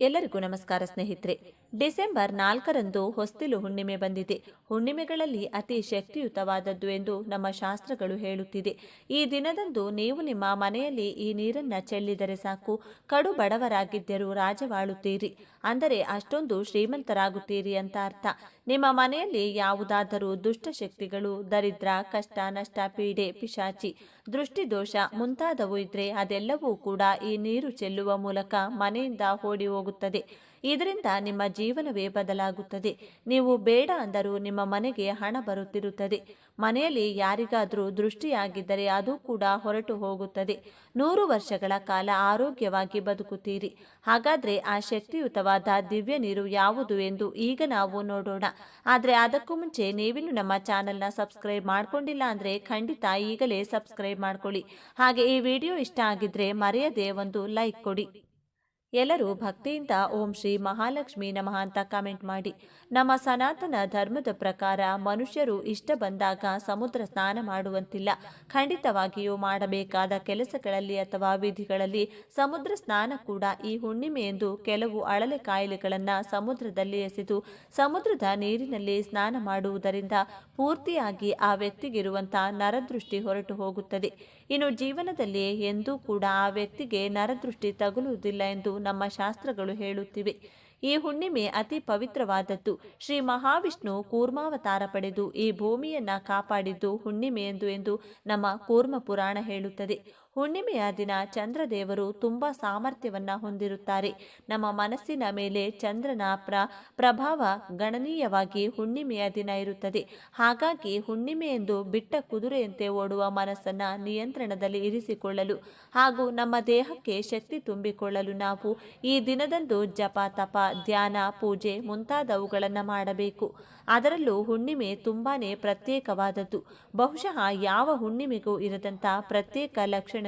ಎಲ್ಲರಿಗೂ ನಮಸ್ಕಾರ ಸ್ನೇಹಿತರೆ. ಡಿಸೆಂಬರ್ ನಾಲ್ಕರಂದು ಹೊಸ್ತಿಲು ಹುಣ್ಣಿಮೆ ಬಂದಿದೆ. ಹುಣ್ಣಿಮೆಗಳಲ್ಲಿ ಅತಿ ಶಕ್ತಿಯುತವಾದದ್ದು ಎಂದು ನಮ್ಮ ಶಾಸ್ತ್ರಗಳು ಹೇಳುತ್ತಿದೆ. ಈ ದಿನದಂದು ನೀವು ನಿಮ್ಮ ಮನೆಯಲ್ಲಿ ಈ ನೀರನ್ನ ಚೆಲ್ಲಿದರೆ ಸಾಕು. ಕಡು ಬಡವರಾಗಿದ್ದರೂ ರಾಜವಾಳುತ್ತೀರಿ. ಅಂದರೆ ಅಷ್ಟೊಂದು ಶ್ರೀಮಂತರಾಗುತ್ತೀರಿ ಅಂತ ಅರ್ಥ. ನಿಮ್ಮ ಮನೆಯಲ್ಲಿ ಯಾವುದಾದರೂ ದುಷ್ಟಶಕ್ತಿಗಳು ದರಿದ್ರ, ಕಷ್ಟ, ನಷ್ಟ, ಪೀಡೆ, ಪಿಶಾಚಿ, ದೃಷ್ಟಿದೋಷ ಮುಂತಾದವು ಇದ್ರೆ ಅದೆಲ್ಲವೂ ಕೂಡ ಈ ನೀರು ಚೆಲ್ಲುವ ಮೂಲಕ ಮನೆಯಿಂದ ಓಡಿ ಹೋಗುತ್ತದೆ. ಇದರಿಂದ ನಿಮ್ಮ ಜೀವನವೇ ಬದಲಾಗುತ್ತದೆ. ನೀವು ಬೇಡ ಅಂದರೂ ನಿಮ್ಮ ಮನೆಗೆ ಹಣ ಬರುತ್ತಿರುತ್ತದೆ. ಮನೆಯಲ್ಲಿ ಯಾರಿಗಾದರೂ ದೃಷ್ಟಿಯಾಗಿದ್ದರೆ ಅದು ಕೂಡ ಹೊರಟು ಹೋಗುತ್ತದೆ. ನೂರು ವರ್ಷಗಳ ಕಾಲ ಆರೋಗ್ಯವಾಗಿ ಬದುಕುತ್ತೀರಿ. ಹಾಗಾದರೆ ಆ ಶಕ್ತಿಯುತವಾದ ದಿವ್ಯ ನೀರು ಯಾವುದು ಎಂದು ಈಗ ನಾವು ನೋಡೋಣ. ಆದರೆ ಅದಕ್ಕೂ ಮುಂಚೆ ನೀವಿನ್ನು ನಮ್ಮ ಚಾನೆಲ್ನ ಸಬ್ಸ್ಕ್ರೈಬ್ ಮಾಡ್ಕೊಂಡಿಲ್ಲ ಅಂದರೆ ಖಂಡಿತ ಈಗಲೇ ಸಬ್ಸ್ಕ್ರೈಬ್ ಮಾಡ್ಕೊಳ್ಳಿ. ಹಾಗೆ ಈ ವಿಡಿಯೋ ಇಷ್ಟ ಆಗಿದ್ರೆ ಮರೆಯದೆ ಒಂದು ಲೈಕ್ ಕೊಡಿ. ಎಲ್ಲರೂ ಭಕ್ತಿಯಿಂದ ಓಂ ಶ್ರೀ ಮಹಾಲಕ್ಷ್ಮಿ ನಮಃ ಅಂತ ಕಾಮೆಂಟ್ ಮಾಡಿ. ನಮ್ಮ ಸನಾತನ ಧರ್ಮದ ಪ್ರಕಾರ ಮನುಷ್ಯರು ಇಷ್ಟ ಬಂದಾಗ ಸಮುದ್ರ ಸ್ನಾನ ಮಾಡುವಂತಿಲ್ಲ. ಖಂಡಿತವಾಗಿಯೂ ಮಾಡಬೇಕಾದ ಕೆಲಸಗಳಲ್ಲಿ ಅಥವಾ ವಿಧಿಗಳಲ್ಲಿ ಸಮುದ್ರ ಸ್ನಾನ ಕೂಡ ಈ ಹುಣ್ಣಿಮೆ ಎಂದು ಕೆಲವು ಅಳಲೆ ಕಾಯಿಲೆಗಳನ್ನು ಸಮುದ್ರದಲ್ಲಿ ಎಸೆದು ಸಮುದ್ರದ ನೀರಿನಲ್ಲಿ ಸ್ನಾನ ಮಾಡುವುದರಿಂದ ಪೂರ್ತಿಯಾಗಿ ಆ ವ್ಯಕ್ತಿಗಿರುವಂತಹ ನರದೃಷ್ಟಿ ಹೊರಟು ಹೋಗುತ್ತದೆ. ಇನ್ನು ಜೀವನದಲ್ಲಿ ಎಂದೂ ಕೂಡ ಆ ವ್ಯಕ್ತಿಗೆ ನರದೃಷ್ಟಿ ತಗುಲುವುದಿಲ್ಲ ಎಂದು ನಮ್ಮ ಶಾಸ್ತ್ರಗಳು ಹೇಳುತ್ತಿವೆ. ಈ ಹುಣ್ಣಿಮೆ ಅತಿ ಪವಿತ್ರವಾದದ್ದು. ಶ್ರೀ ಮಹಾವಿಷ್ಣು ಕೂರ್ಮಾವತಾರ ಪಡೆದು ಈ ಭೂಮಿಯನ್ನ ಕಾಪಾಡಿದ್ದು ಹುಣ್ಣಿಮೆಯೆಂದು ಎಂದು ನಮ್ಮ ಕೂರ್ಮ ಪುರಾಣ ಹೇಳುತ್ತದೆ. ಹುಣ್ಣಿಮೆಯ ದಿನ ಚಂದ್ರದೇವರು ತುಂಬ ಸಾಮರ್ಥ್ಯವನ್ನು ಹೊಂದಿರುತ್ತಾರೆ. ನಮ್ಮ ಮನಸ್ಸಿನ ಮೇಲೆ ಚಂದ್ರನ ಪ್ರ, ಪ್ರಭಾವ ಗಣನೀಯವಾಗಿ ಹುಣ್ಣಿಮೆಯ ದಿನ ಇರುತ್ತದೆ. ಹಾಗಾಗಿ ಹುಣ್ಣಿಮೆಯೆಂದು ಬಿಟ್ಟ ಕುದುರೆಯಂತೆ ಓಡುವ ಮನಸ್ಸನ್ನು ನಿಯಂತ್ರಣದಲ್ಲಿ ಇರಿಸಿಕೊಳ್ಳಲು ಹಾಗೂ ನಮ್ಮ ದೇಹಕ್ಕೆ ಶಕ್ತಿ ತುಂಬಿಕೊಳ್ಳಲು ನಾವು ಈ ದಿನದಂದು ಜಪ, ತಪ, ಧ್ಯಾನ, ಪೂಜೆ ಮುಂತಾದವುಗಳನ್ನು ಮಾಡಬೇಕು. ಅದರಲ್ಲೂ ಹುಣ್ಣಿಮೆ ತುಂಬಾನೇ ಪ್ರತ್ಯೇಕವಾದದ್ದು. ಬಹುಶಃ ಯಾವ ಹುಣ್ಣಿಮೆಗೂ ಇರದಂತಹ ಪ್ರತ್ಯೇಕ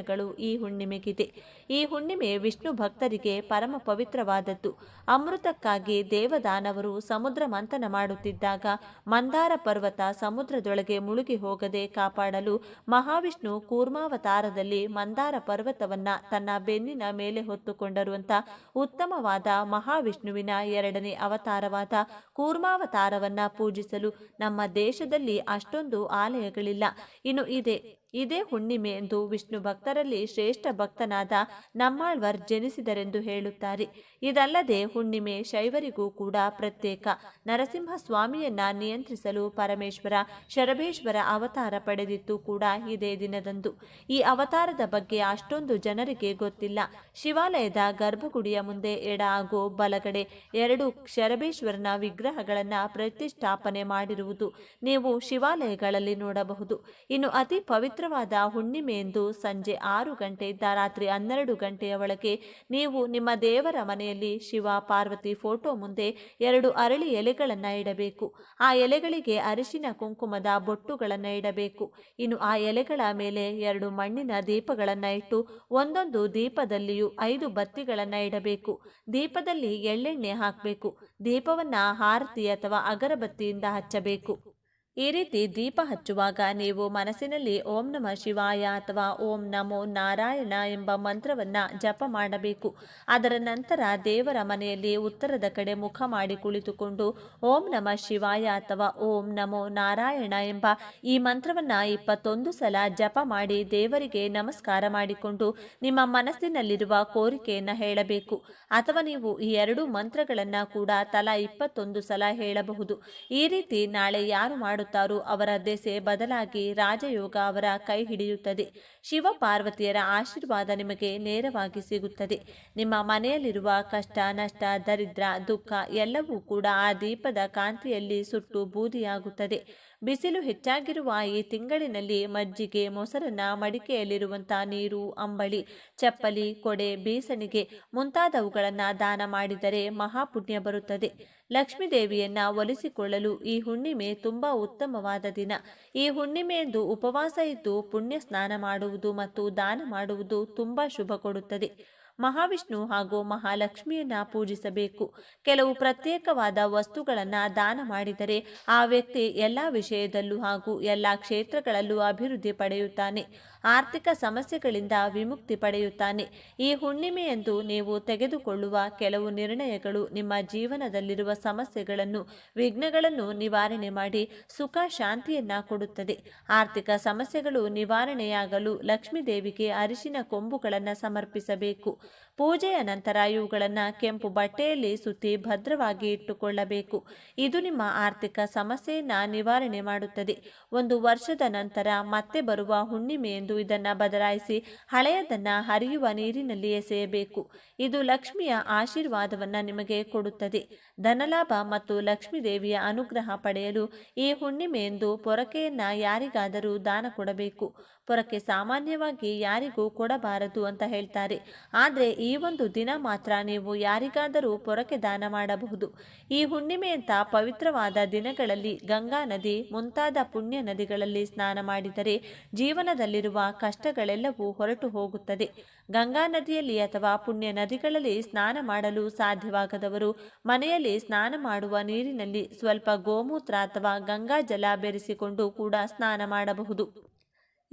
ಲಕ್ಷಣಗಳು ಈ ಹುಣ್ಣಿಮೆಗಿದೆ. ಈ ಹುಣ್ಣಿಮೆ ವಿಷ್ಣು ಭಕ್ತರಿಗೆ ಪರಮ ಪವಿತ್ರವಾದದ್ದು. ಅಮೃತಕ್ಕಾಗಿ ದೇವದಾನವರು ಸಮುದ್ರ ಮಂಥನ ಮಾಡುತ್ತಿದ್ದಾಗ ಮಂದಾರ ಪರ್ವತ ಸಮುದ್ರದೊಳಗೆ ಮುಳುಗಿ ಹೋಗದೆ ಕಾಪಾಡಲು ಮಹಾವಿಷ್ಣು ಕೂರ್ಮಾವತಾರದಲ್ಲಿ ಮಂದಾರ ಪರ್ವತವನ್ನ ತನ್ನ ಬೆನ್ನಿನ ಮೇಲೆ ಹೊತ್ತುಕೊಂಡರು ಅಂತ ಉತ್ತಮವಾದ ಮಹಾವಿಷ್ಣುವಿನ ಎರಡನೇ ಅವತಾರವಾದ ಕೂರ್ಮಾವತಾರವನ್ನ ಪೂಜಿಸಲು ನಮ್ಮ ದೇಶದಲ್ಲಿ ಅಷ್ಟೊಂದು ಆಲಯಗಳಿಲ್ಲ. ಇನ್ನು ಇದೆ ಇದೇ ಹುಣ್ಣಿಮೆ ಎಂದು ವಿಷ್ಣು ಭಕ್ತರಲ್ಲಿ ಶ್ರೇಷ್ಠ ಭಕ್ತನಾದ ನಮ್ಮಾಳ್ವರ್ ಜನಿಸಿದರೆಂದು ಹೇಳುತ್ತಾರೆ. ಇದಲ್ಲದೆ ಹುಣ್ಣಿಮೆ ಶೈವರಿಗೂ ಕೂಡ ಪ್ರತ್ಯೇಕ. ನರಸಿಂಹ ಸ್ವಾಮಿಯನ್ನ ನಿಯಂತ್ರಿಸಲು ಪರಮೇಶ್ವರ, ಶರಭೇಶ್ವರ ಅವತಾರ ಪಡೆದಿತ್ತು ಕೂಡ ಇದೇ ದಿನದಂದು. ಈ ಅವತಾರದ ಬಗ್ಗೆ ಅಷ್ಟೊಂದು ಜನರಿಗೆ ಗೊತ್ತಿಲ್ಲ. ಶಿವಾಲಯದ ಗರ್ಭಗುಡಿಯ ಮುಂದೆ ಎಡ ಹಾಗೂ ಬಲಗಡೆ ಎರಡು ಶರಭೇಶ್ವರನ ವಿಗ್ರಹಗಳನ್ನು ಪ್ರತಿಷ್ಠಾಪನೆ ಮಾಡಿರುವುದು ನೀವು ಶಿವಾಲಯಗಳಲ್ಲಿ ನೋಡಬಹುದು. ಇನ್ನು ಅತಿ ಪವಿತ್ರವಾದ ಹುಣ್ಣಿಮೆಯೆಂದು ಸಂಜೆ ಆರು ಗಂಟೆಯಿಂದ ರಾತ್ರಿ ಹನ್ನೆರಡು ಗಂಟೆಯ ಒಳಗೆ ನೀವು ನಿಮ್ಮ ದೇವರ ಮನೆಯಲ್ಲಿ ಶಿವ, ಪಾರ್ವತಿ ಫೋಟೋ ಮುಂದೆ ಎರಡು ಅರಳಿ ಎಲೆಗಳನ್ನು ಇಡಬೇಕು. ಆ ಎಲೆಗಳಿಗೆ ಅರಿಶಿನ, ಕುಂಕುಮದ ಬೊಟ್ಟುಗಳನ್ನು ಇಡಬೇಕು. ಇನ್ನು ಆ ಎಲೆಗಳ ಮೇಲೆ ಎರಡು ಮಣ್ಣಿನ ದೀಪಗಳನ್ನು ಇಟ್ಟು ಒಂದೊಂದು ದೀಪದಲ್ಲಿಯೂ ಐದು ಬತ್ತಿಗಳನ್ನು ಇಡಬೇಕು. ದೀಪದಲ್ಲಿ ಎಳ್ಳೆಣ್ಣೆ ಹಾಕಬೇಕು. ದೀಪವನ್ನು ಹಾರತಿ ಅಥವಾ ಅಗರಬತ್ತಿಯಿಂದ ಹಚ್ಚಬೇಕು. ಈ ರೀತಿ ದೀಪ ಹಚ್ಚುವಾಗ ನೀವು ಮನಸ್ಸಿನಲ್ಲಿ ಓಂ ನಮ ಶಿವಾಯ ಅಥವಾ ಓಂ ನಮೋ ನಾರಾಯಣ ಎಂಬ ಮಂತ್ರವನ್ನ ಜಪ ಮಾಡಬೇಕು. ಅದರ ನಂತರ ದೇವರ ಮನೆಯಲ್ಲಿ ಉತ್ತರದ ಕಡೆ ಮುಖ ಮಾಡಿ ಕುಳಿತುಕೊಂಡು ಓಂ ನಮ ಶಿವಾಯ ಅಥವಾ ಓಂ ನಮೋ ನಾರಾಯಣ ಎಂಬ ಈ ಮಂತ್ರವನ್ನ ಇಪ್ಪತ್ತೊಂದು ಸಲ ಜಪ ಮಾಡಿ ದೇವರಿಗೆ ನಮಸ್ಕಾರ ಮಾಡಿಕೊಂಡು ನಿಮ್ಮ ಮನಸ್ಸಿನಲ್ಲಿರುವ ಕೋರಿಕೆಯನ್ನ ಹೇಳಬೇಕು. ಅಥವಾ ನೀವು ಈ ಎರಡು ಮಂತ್ರಗಳನ್ನ ಕೂಡ ತಲಾ ಇಪ್ಪತ್ತೊಂದು ಸಲ ಹೇಳಬಹುದು. ಈ ರೀತಿ ನಾಳೆ ಯಾರು ಮಾಡುತ್ತಾರೋ ಅವರ ದೆಸೆ ಬದಲಾಗಿ ರಾಜಯೋಗ ಅವರ ಕೈ ಹಿಡಿಯುತ್ತದೆ. ಶಿವ ಪಾರ್ವತಿಯರ ಆಶೀರ್ವಾದ ನಿಮಗೆ ನೇರವಾಗಿ ಸಿಗುತ್ತದೆ. ನಿಮ್ಮ ಮನೆಯಲ್ಲಿರುವ ಕಷ್ಟ, ನಷ್ಟ, ದರಿದ್ರ, ದುಃಖ ಎಲ್ಲವೂ ಕೂಡ ಆ ದೀಪದ ಕಾಂತಿಯಲ್ಲಿ ಸುಟ್ಟು ಬೂದಿಯಾಗುತ್ತದೆ. ಬಿಸಿಲು ಹೆಚ್ಚಾಗಿರುವ ಈ ತಿಂಗಳಿನಲ್ಲಿ ಮಜ್ಜಿಗೆ, ಮೊಸರನ್ನ ಮಡಿಕೆಯಲ್ಲಿರುವಂತಹ ನೀರು, ಅಂಬಳಿ, ಚಪ್ಪಲಿ, ಕೊಡೆ, ಬೀಸಣಿಗೆ ಮುಂತಾದವುಗಳನ್ನು ದಾನ ಮಾಡಿದರೆ ಮಹಾಪುಣ್ಯ ಬರುತ್ತದೆ. ಲಕ್ಷ್ಮೀದೇವಿಯನ್ನ ಒಲಿಸಿಕೊಳ್ಳಲು ಈ ಹುಣ್ಣಿಮೆ ತುಂಬಾ ಉತ್ತಮವಾದ ದಿನ. ಈ ಹುಣ್ಣಿಮೆಯಂದು ಉಪವಾಸ ಇದ್ದು ಪುಣ್ಯ ಸ್ನಾನ ಮಾಡುವುದು ಮತ್ತು ದಾನ ಮಾಡುವುದು ತುಂಬಾ ಶುಭ ಕೊಡುತ್ತದೆ. ಮಹಾವಿಷ್ಣು ಹಾಗೂ ಮಹಾಲಕ್ಷ್ಮಿಯನ್ನ ಪೂಜಿಸಬೇಕು. ಕೆಲವು ಪ್ರತ್ಯೇಕವಾದ ವಸ್ತುಗಳನ್ನು ದಾನ ಮಾಡಿದರೆ ಆ ವ್ಯಕ್ತಿ ಎಲ್ಲ ವಿಷಯದಲ್ಲೂ ಹಾಗೂ ಎಲ್ಲ ಕ್ಷೇತ್ರಗಳಲ್ಲೂ ಅಭಿವೃದ್ಧಿ ಪಡೆಯುತ್ತಾನೆ. ಆರ್ಥಿಕ ಸಮಸ್ಯೆಗಳಿಂದ ವಿಮುಕ್ತಿ ಪಡೆಯುತ್ತಾನೆ. ಈ ಹುಣ್ಣಿಮೆಯಂದು ನೀವು ತೆಗೆದುಕೊಳ್ಳುವ ಕೆಲವು ನಿರ್ಣಯಗಳು ನಿಮ್ಮ ಜೀವನದಲ್ಲಿರುವ ಸಮಸ್ಯೆಗಳನ್ನು, ವಿಘ್ನಗಳನ್ನು ನಿವಾರಣೆ ಮಾಡಿ ಸುಖ ಶಾಂತಿಯನ್ನ ಕೊಡುತ್ತದೆ. ಆರ್ಥಿಕ ಸಮಸ್ಯೆಗಳು ನಿವಾರಣೆಯಾಗಲು ಲಕ್ಷ್ಮೀ ದೇವಿಗೆ ಅರಿಶಿನ ಕೊಂಬುಗಳನ್ನು ಸಮರ್ಪಿಸಬೇಕು. ಪೂಜೆಯ ನಂತರ ಇವುಗಳನ್ನು ಕೆಂಪು ಬಟ್ಟೆಯಲ್ಲಿ ಸುತ್ತಿ ಭದ್ರವಾಗಿ ಇಟ್ಟುಕೊಳ್ಳಬೇಕು. ಇದು ನಿಮ್ಮ ಆರ್ಥಿಕ ಸಮಸ್ಯೆಯನ್ನು ನಿವಾರಣೆ ಮಾಡುತ್ತದೆ. ಒಂದು ವರ್ಷದ ನಂತರ ಮತ್ತೆ ಬರುವ ಹುಣ್ಣಿಮೆ ಎಂದು ಇದನ್ನು ಬದಲಾಯಿಸಿ ಹಳೆಯದನ್ನು ಹರಿಯುವ ನೀರಿನಲ್ಲಿ ಎಸೆಯಬೇಕು. ಇದು ಲಕ್ಷ್ಮಿಯ ಆಶೀರ್ವಾದವನ್ನು ನಿಮಗೆ ಕೊಡುತ್ತದೆ. ಧನಲಾಭ ಮತ್ತು ಲಕ್ಷ್ಮೀ ದೇವಿಯ ಅನುಗ್ರಹ ಪಡೆಯಲು ಈ ಹುಣ್ಣಿಮೆಯೆಂದು ಪೊರಕೆಯನ್ನು ಯಾರಿಗಾದರೂ ದಾನ ಕೊಡಬೇಕು. ಪೊರಕೆ ಸಾಮಾನ್ಯವಾಗಿ ಯಾರಿಗೂ ಕೊಡಬಾರದು ಅಂತ ಹೇಳ್ತಾರೆ. ಆದರೆ ಒಂದು ದಿನ ಮಾತ್ರ ನೀವು ಯಾರಿಗಾದರೂ ಪೊರಕೆ ದಾನ ಮಾಡಬಹುದು. ಈ ಹುಣ್ಣಿಮೆಯಂಥ ಪವಿತ್ರವಾದ ದಿನಗಳಲ್ಲಿ ಗಂಗಾ ನದಿ ಮುಂತಾದ ಪುಣ್ಯ ನದಿಗಳಲ್ಲಿ ಸ್ನಾನ ಮಾಡಿದರೆ ಜೀವನದಲ್ಲಿರುವ ಕಷ್ಟಗಳೆಲ್ಲವೂ ಹೊರಟು ಹೋಗುತ್ತದೆ. ಗಂಗಾ ನದಿಯಲ್ಲಿ ಅಥವಾ ಪುಣ್ಯ ನದಿಗಳಲ್ಲಿ ಸ್ನಾನ ಮಾಡಲು ಸಾಧ್ಯವಾಗದವರು ಮನೆಯಲ್ಲಿ ಸ್ನಾನ ಮಾಡುವ ನೀರಿನಲ್ಲಿ ಸ್ವಲ್ಪ ಗೋಮೂತ್ರ ಅಥವಾ ಗಂಗಾ ಜಲ ಬೆರೆಸಿಕೊಂಡು ಕೂಡ ಸ್ನಾನ ಮಾಡಬಹುದು.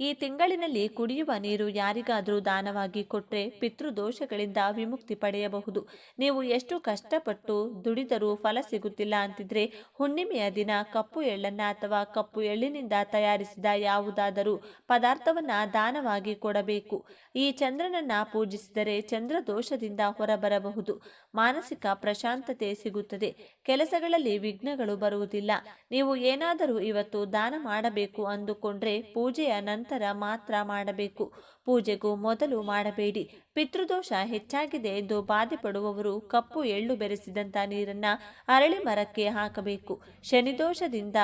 ಈ ತಿಂಗಳಿನಲ್ಲಿ ಕುಡಿಯುವ ನೀರು ಯಾರಿಗಾದರೂ ದಾನವಾಗಿ ಕೊಟ್ಟರೆ ಪಿತೃದೋಷಗಳಿಂದ ವಿಮುಕ್ತಿ ಪಡೆಯಬಹುದು. ನೀವು ಎಷ್ಟು ಕಷ್ಟಪಟ್ಟು ದುಡಿದರೂ ಫಲ ಸಿಗುತ್ತಿಲ್ಲ ಅಂತಿದ್ರೆ ಹುಣ್ಣಿಮೆಯ ದಿನ ಕಪ್ಪು ಎಳ್ಳನ್ನ ಅಥವಾ ಕಪ್ಪು ಎಳ್ಳಿನಿಂದ ತಯಾರಿಸಿದ ಯಾವುದಾದರೂ ಪದಾರ್ಥವನ್ನ ದಾನವಾಗಿ ಕೊಡಬೇಕು. ಈ ಚಂದ್ರನನ್ನ ಪೂಜಿಸಿದರೆ ಚಂದ್ರ ದೋಷದಿಂದ ಹೊರಬರಬಹುದು. ಮಾನಸಿಕ ಪ್ರಶಾಂತತೆ ಸಿಗುತ್ತದೆ. ಕೆಲಸಗಳಲ್ಲಿ ವಿಘ್ನಗಳು ಬರುವುದಿಲ್ಲ. ನೀವು ಏನಾದರೂ ಇವತ್ತು ದಾನ ಮಾಡಬೇಕು ಅಂದುಕೊಂಡ್ರೆ ಪೂಜೆಯ ನಂತರ ಮಾತ್ರ ಮಾಡಬೇಕು. ಪೂಜೆಗೂ ಮೊದಲು ಮಾಡಬೇಡಿ. ಪಿತೃದೋಷ ಹೆಚ್ಚಾಗಿದೆ ಎಂದು ಬಾಧೆ ಪಡುವವರು ಕಪ್ಪು ಎಳ್ಳು ಬೆರೆಸಿದಂಥ ನೀರನ್ನು ಅರಳಿ ಮರಕ್ಕೆ ಹಾಕಬೇಕು. ಶನಿದೋಷದಿಂದ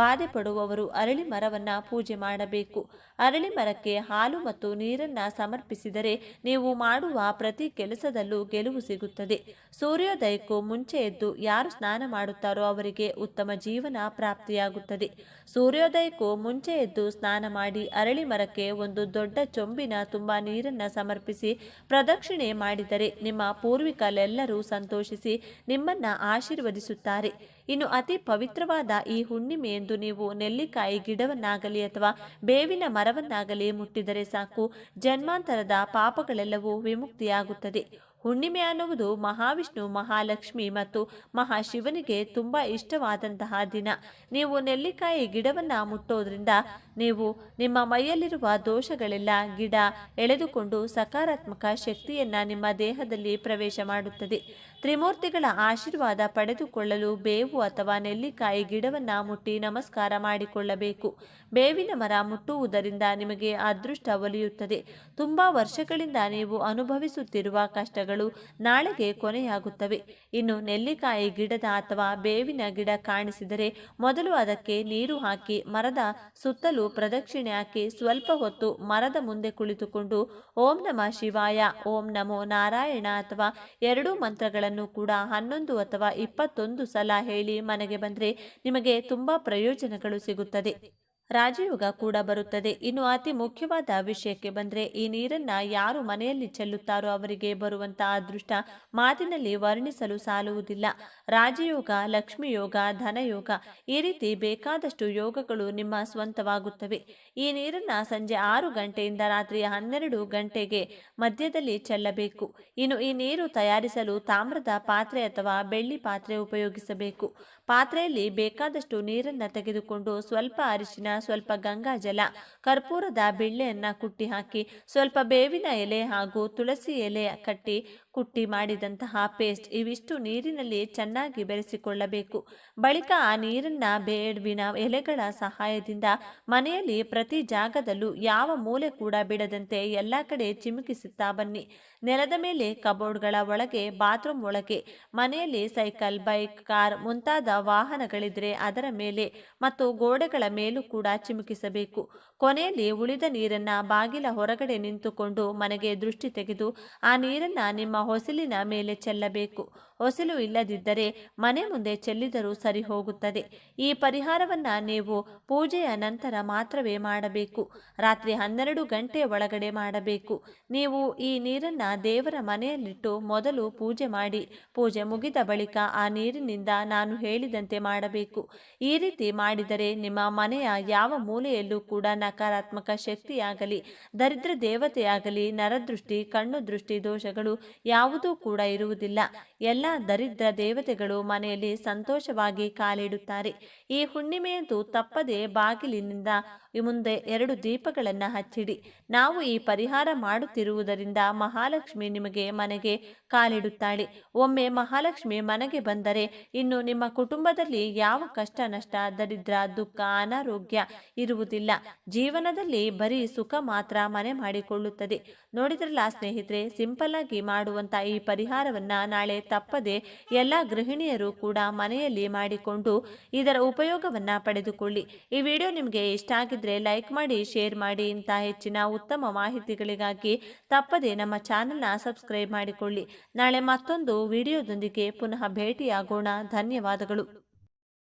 ಬಾಧೆ ಪಡುವವರು ಅರಳಿ ಮರವನ್ನು ಪೂಜೆ ಮಾಡಬೇಕು. ಅರಳಿ ಮರಕ್ಕೆ ಹಾಲು ಮತ್ತು ನೀರನ್ನು ಸಮರ್ಪಿಸಿದರೆ ನೀವು ಮಾಡುವ ಪ್ರತಿ ಕೆಲಸದಲ್ಲೂ ಗೆಲುವು ಸಿಗುತ್ತದೆ. ಸೂರ್ಯೋದಯಕ್ಕೂ ಮುಂಚೆ ಎದ್ದು ಯಾರು ಸ್ನಾನ ಮಾಡುತ್ತಾರೋ ಅವರಿಗೆ ಉತ್ತಮ ಜೀವನ ಪ್ರಾಪ್ತಿಯಾಗುತ್ತದೆ. ಸೂರ್ಯೋದಯಕ್ಕೂ ಮುಂಚೆ ಎದ್ದು ಸ್ನಾನ ಮಾಡಿ ಅರಳಿ ಮರಕ್ಕೆ ಒಂದು ದೊಡ್ಡ ಚೊಂಬಿನ ತುಂಬಾ ನೀರನ್ನ ಸಮರ್ಪಿಸಿ ಪ್ರದಕ್ಷಿಣೆ ಮಾಡಿದರೆ ನಿಮ್ಮ ಪೂರ್ವಿಕರೆಲ್ಲರೂ ಸಂತೋಷಿಸಿ ನಿಮ್ಮನ್ನ ಆಶೀರ್ವದಿಸುತ್ತಾರೆ. ಇನ್ನು ಅತಿ ಪವಿತ್ರವಾದ ಈ ಹುಣ್ಣಿಮೆಯೆಂದು ನೀವು ನೆಲ್ಲಿಕಾಯಿ ಗಿಡವನ್ನಾಗಲಿ ಅಥವಾ ಬೇವಿನ ಮರವನ್ನಾಗಲಿ ಮುಟ್ಟಿದರೆ ಸಾಕು. ಜನ್ಮಾಂತರದ ಪಾಪಗಳೆಲ್ಲವೂ ವಿಮುಕ್ತಿಯಾಗುತ್ತದೆ. ಹುಣ್ಣಿಮೆ ಅನ್ನುವುದು ಮಹಾವಿಷ್ಣು, ಮಹಾಲಕ್ಷ್ಮಿ ಮತ್ತು ಮಹಾಶಿವನಿಗೆ ತುಂಬ ಇಷ್ಟವಾದಂತಹ ದಿನ. ನೀವು ನೆಲ್ಲಿಕಾಯಿ ಗಿಡವನ್ನ ಮುಟ್ಟೋದ್ರಿಂದ ನೀವು ನಿಮ್ಮ ಮೈಯಲ್ಲಿರುವ ದೋಷಗಳೆಲ್ಲ ಗಿಡ ಎಳೆದುಕೊಂಡು ಸಕಾರಾತ್ಮಕ ಶಕ್ತಿಯನ್ನು ನಿಮ್ಮ ದೇಹದಲ್ಲಿ ಪ್ರವೇಶ ಮಾಡುತ್ತದೆ. ತ್ರಿಮೂರ್ತಿಗಳ ಆಶೀರ್ವಾದ ಪಡೆದುಕೊಳ್ಳಲು ಬೇವು ಅಥವಾ ನೆಲ್ಲಿಕಾಯಿ ಗಿಡವನ್ನು ಮುಟ್ಟಿ ನಮಸ್ಕಾರ ಮಾಡಿಕೊಳ್ಳಬೇಕು. ಬೇವಿನ ಮರ ಮುಟ್ಟುವುದರಿಂದ ನಿಮಗೆ ಅದೃಷ್ಟ ಒಲಿಯುತ್ತದೆ. ತುಂಬ ವರ್ಷಗಳಿಂದ ನೀವು ಅನುಭವಿಸುತ್ತಿರುವ ಕಷ್ಟಗಳು ನಾಳೆಗೆ ಕೊನೆಯಾಗುತ್ತವೆ. ಇನ್ನು ನೆಲ್ಲಿಕಾಯಿ ಗಿಡದ ಅಥವಾ ಬೇವಿನ ಗಿಡ ಕಾಣಿಸಿದರೆ ಮೊದಲು ಅದಕ್ಕೆ ನೀರು ಹಾಕಿ ಮರದ ಸುತ್ತಲೂ ಪ್ರದಕ್ಷಿಣೆ ಹಾಕಿ ಸ್ವಲ್ಪ ಹೊತ್ತು ಮರದ ಮುಂದೆ ಕುಳಿತುಕೊಂಡು ಓಂ ನಮಃ ಶಿವಾಯ, ಓಂ ನಮೋ ನಾರಾಯಣ ಅಥವಾ ಎರಡೂ ಮಂತ್ರಗಳನ್ನು ಕೂಡ ಹನ್ನೊಂದು ಅಥವಾ ಇಪ್ಪತ್ತೊಂದು ಸಲ ಹೇಳಿ ಮನೆಗೆ ಬಂದರೆ ನಿಮಗೆ ತುಂಬ ಪ್ರಯೋಜನಗಳು ಸಿಗುತ್ತದೆ. ರಾಜಯೋಗ ಕೂಡ ಬರುತ್ತದೆ. ಇನ್ನು ಅತಿ ಮುಖ್ಯವಾದ ವಿಷಯಕ್ಕೆ ಬಂದರೆ ಈ ನೀರನ್ನ ಯಾರು ಮನೆಯಲ್ಲಿ ಚೆಲ್ಲುತ್ತಾರೋ ಅವರಿಗೆ ಬರುವಂತ ಅದೃಷ್ಟ ಮಾತಿನಲ್ಲಿ ವರ್ಣಿಸಲು ಸಾಲುವುದಿಲ್ಲ. ರಾಜಯೋಗ ಲಕ್ಷ್ಮಿ ಯೋಗ ಧನಯೋಗ ಈ ರೀತಿ ಬೇಕಾದಷ್ಟು ಯೋಗಗಳು ನಿಮ್ಮ ಸ್ವಂತವಾಗುತ್ತವೆ. ಈ ನೀರನ್ನ ಸಂಜೆ ಆರು ಗಂಟೆಯಿಂದ ರಾತ್ರಿ ಹನ್ನೆರಡು ಗಂಟೆಗೆ ಮಧ್ಯದಲ್ಲಿ ಚೆಲ್ಲಬೇಕು. ಇನ್ನು ಈ ನೀರು ತಯಾರಿಸಲು ತಾಮ್ರದ ಪಾತ್ರೆ ಅಥವಾ ಬೆಳ್ಳಿ ಪಾತ್ರೆ ಉಪಯೋಗಿಸಬೇಕು. ಪಾತ್ರೆಯಲ್ಲಿ ಬೇಕಾದಷ್ಟು ನೀರನ್ನ ತೆಗೆದುಕೊಂಡು ಸ್ವಲ್ಪ ಅರಿಶಿನ ಸ್ವಲ್ಪ ಗಂಗಾಜಲ ಕರ್ಪೂರದ ಬಿಳ್ಳೆಯನ್ನ ಕುಟ್ಟಿ ಹಾಕಿ ಸ್ವಲ್ಪ ಬೇವಿನ ಎಲೆ ಹಾಗೂ ತುಳಸಿ ಎಲೆ ಕಟ್ಟಿ ಕುಟ್ಟಿ ಮಾಡಿದಂತಹ ಪೇಸ್ಟ್ ಇವಿಷ್ಟು ನೀರಿನಲ್ಲಿ ಚೆನ್ನಾಗಿ ಬೆರೆಸಿಕೊಳ್ಳಬೇಕು. ಬಳಿಕ ಆ ನೀರನ್ನ ಬೇಡ್ವಿನ ಎಲೆಗಳ ಸಹಾಯದಿಂದ ಮನೆಯಲ್ಲಿ ಪ್ರತಿ ಜಾಗದಲ್ಲೂ ಯಾವ ಮೂಲೆ ಕೂಡ ಬಿಡದಂತೆ ಎಲ್ಲ ಕಡೆ ಚಿಮುಕಿಸುತ್ತಾ ಬನ್ನಿ. ನೆಲದ ಮೇಲೆ ಕಬೋರ್ಡ್ಗಳ ಒಳಗೆ, ಬಾತ್ರೂಮ್ ಒಳಗೆ, ಮನೆಯಲ್ಲಿ ಸೈಕಲ್, ಬೈಕ್, ಕಾರ್ ಮುಂತಾದ ವಾಹನಗಳಿದ್ರೆ ಅದರ ಮೇಲೆ ಮತ್ತು ಗೋಡೆಗಳ ಮೇಲೂ ಕೂಡ ಚಿಮುಕಿಸಬೇಕು. ಕೊನೆಯಲ್ಲಿ ಉಳಿದ ನೀರನ್ನ ಬಾಗಿಲ ಹೊರಗಡೆ ನಿಂತುಕೊಂಡು ಮನೆಗೆ ದೃಷ್ಟಿ ತೆಗೆದು ಆ ನೀರನ್ನ ನಿಮ್ಮ ಹೊಸಲಿನ ಮೇಲೆ ಚೆಲ್ಲಬೇಕು. ಹೊಸಲು ಇಲ್ಲದಿದ್ದರೆ ಮನೆ ಮುಂದೆ ಚೆಲ್ಲಿದರೂ ಸರಿ ಹೋಗುತ್ತದೆ. ಈ ಪರಿಹಾರವನ್ನು ನೀವು ಪೂಜೆಯ ನಂತರ ಮಾತ್ರವೇ ಮಾಡಬೇಕು. ರಾತ್ರಿ ಹನ್ನೆರಡು ಗಂಟೆ ಒಳಗಡೆ ಮಾಡಬೇಕು. ನೀವು ಈ ನೀರನ್ನು ದೇವರ ಮನೆಯಲ್ಲಿಟ್ಟು ಮೊದಲು ಪೂಜೆ ಮಾಡಿ, ಪೂಜೆ ಮುಗಿದ ಬಳಿಕ ಆ ನೀರಿನಿಂದ ನಾನು ಹೇಳಿದಂತೆ ಮಾಡಬೇಕು. ಈ ರೀತಿ ಮಾಡಿದರೆ ನಿಮ್ಮ ಮನೆಯ ಯಾವ ಮೂಲೆಯಲ್ಲೂ ಕೂಡ ನಕಾರಾತ್ಮಕ ಶಕ್ತಿಯಾಗಲಿ, ದರಿದ್ರ ದೇವತೆಯಾಗಲಿ, ನರದೃಷ್ಟಿ, ಕಣ್ಣು ದೃಷ್ಟಿ ದೋಷಗಳು ಯಾವುದೂ ಕೂಡ ಇರುವುದಿಲ್ಲ. ಎಲ್ಲ ದರಿದ್ರ ದೇವತೆಗಳು ಮನೆಯಲ್ಲಿ ಸಂತೋಷವಾಗಿ ಕಾಲಿಡುತ್ತಾರೆ. ಈ ಹುಣ್ಣಿಮೆಯಂತೂ ತಪ್ಪದೆ ಬಾಗಿಲಿನಿಂದ ಮುಂದೆ ಎರಡು ದೀಪಗಳನ್ನು ಹಚ್ಚಿಡಿ. ನಾವು ಈ ಪರಿಹಾರ ಮಾಡುತ್ತಿರುವುದರಿಂದ ಮಹಾಲಕ್ಷ್ಮಿ ನಿಮಗೆ ಮನೆಗೆ ಕಾಲಿಡುತ್ತಾಳೆ. ಒಮ್ಮೆ ಮಹಾಲಕ್ಷ್ಮಿ ಮನೆಗೆ ಬಂದರೆ ಇನ್ನು ನಿಮ್ಮ ಕುಟುಂಬದಲ್ಲಿ ಯಾವ ಕಷ್ಟ, ನಷ್ಟ, ದರಿದ್ರ, ದುಃಖ, ಅನಾರೋಗ್ಯ ಇರುವುದಿಲ್ಲ. ಜೀವನದಲ್ಲಿ ಬರೀ ಸುಖ ಮಾತ್ರ ಮನೆ ಮಾಡಿಕೊಳ್ಳುತ್ತದೆ. ನೋಡಿದ್ರಲ್ಲ ಸ್ನೇಹಿತರೆ ಸಿಂಪಲ್ ಆಗಿ ಮಾಡುವಂತ ಈ ಪರಿಹಾರವನ್ನ ನಾಳೆ ತಪ್ಪದೆ ಎಲ್ಲ ಗೃಹಿಣಿಯರು ಕೂಡ ಮನೆಯಲ್ಲಿ ಮಾಡಿಕೊಂಡು ಇದರ ಉಪಯೋಗವನ್ನ ಪಡೆದುಕೊಳ್ಳಿ. ಈ ವಿಡಿಯೋ ನಿಮಗೆ ಇಷ್ಟ ಆಗಿದ್ರೆ ಲೈಕ್ ಮಾಡಿ, ಶೇರ್ ಮಾಡಿ ಇಂಥ ಹೆಚ್ಚಿನ ಉತ್ತಮ ಮಾಹಿತಿಗಳಿಗಾಗಿ ತಪ್ಪದೆ ನಮ್ಮ ಚಾನೆಲ್ನ ಸಬ್ಸ್ಕ್ರೈಬ್ ಮಾಡಿಕೊಳ್ಳಿ. ನಾಳೆ ಮತ್ತೊಂದು ವಿಡಿಯೋದೊಂದಿಗೆ ಪುನಃ ಭೇಟಿಯಾಗೋಣ. ಧನ್ಯವಾದಗಳು.